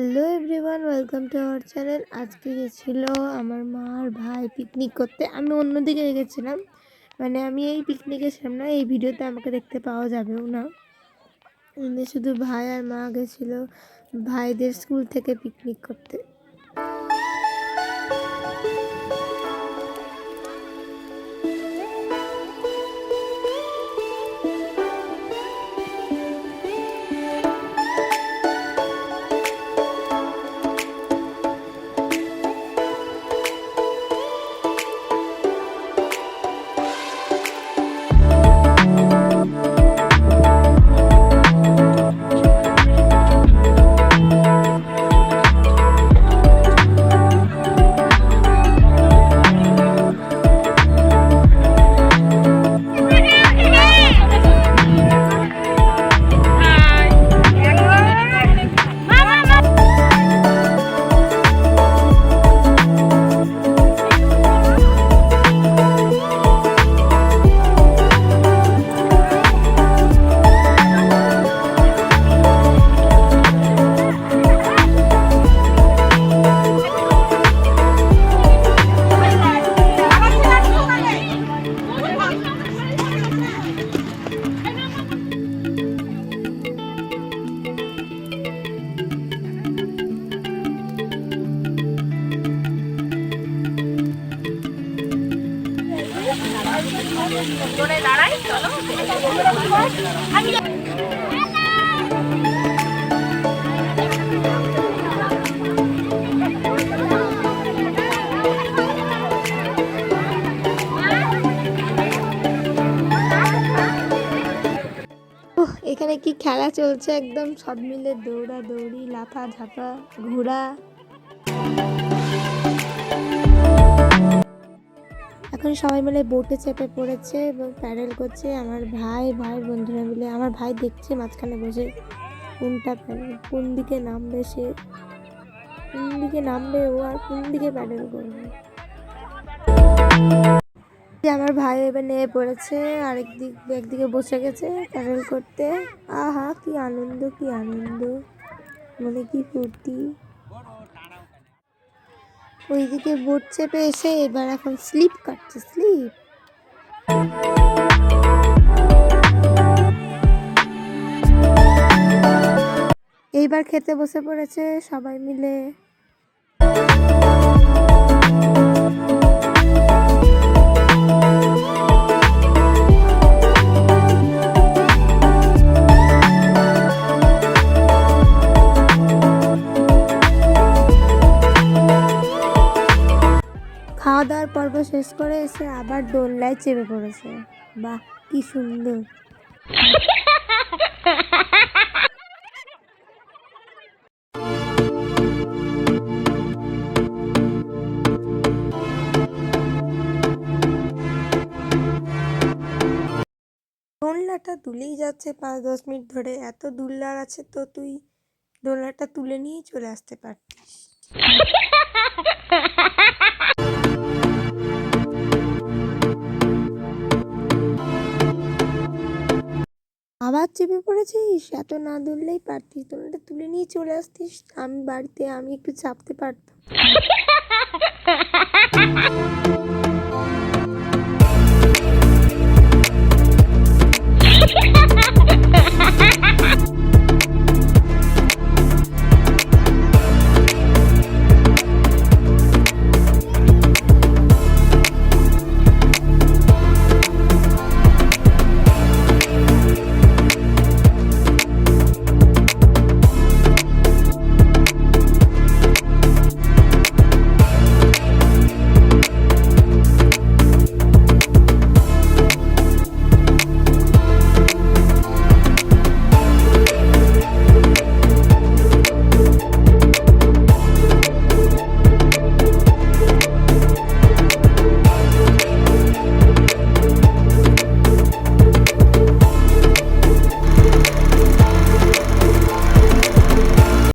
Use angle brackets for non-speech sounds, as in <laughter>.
Hello everyone welcome to our channel আজকে গেছিল আমার মা আর ভাই পিকনিক করতে। আমি অন্যদিকে গেছিলাম। মানে আমি এই পিকনিকে ছিলাম না এই ভিডিওতে আমাকে দেখতে পাওয়া যাবেও না। শুধু ভাই আর মা গেছিল ভাইদের স্কুল থেকে পিকনিক করতে। এখানে কি খেলা চলছে? একদম সব মিলে দৌড়া দৌড়ি লাফা ঝাপা ঘোরা এখন সবাই মিলে বোটে চেপে পড়েছে এবং প্যাডেল করছে। আমার ভাই ভাইয়ের বন্ধুরা মিলে, আমার ভাই দেখছে মাঝখানে বসে কোনটা প্যাডেল, কোন দিকে নামবে সে, কোন দিকে নামবে ও আর কোন দিকে প্যাডেল করবে। আমার ভাই এবার নেমে পড়েছে, আরেক দিক একদিকে বসে গেছে প্যাডেল করতে। আহা, কি আনন্দ কি আনন্দ। মনে কি ফুর্তি। ওইদিকে বোট চেপে এসে এবার এখন স্লিপ কাটছে, স্লিপ। এইবার খেতে বসে পড়েছে সবাই মিলে। পর্ব শেষ করে এসে আবার দোলনায় চেপে পড়েছে। বাহ, কি সুন্দর। দোলনাটা তুলেই যাচ্ছে পাঁচ দশ মিনিট ধরে। এত দুলনার আছে তো তুই দোলনাটা তুলে নিয়েই চলে আসতে পারতিস। পড়েছিস এত না ধরলেই পারতিস। দোলনাটা তুলে নিয়ে চলে আসতিস। আমি বাড়িতে, আমি একটু চাপতে পারতাম। <laughs>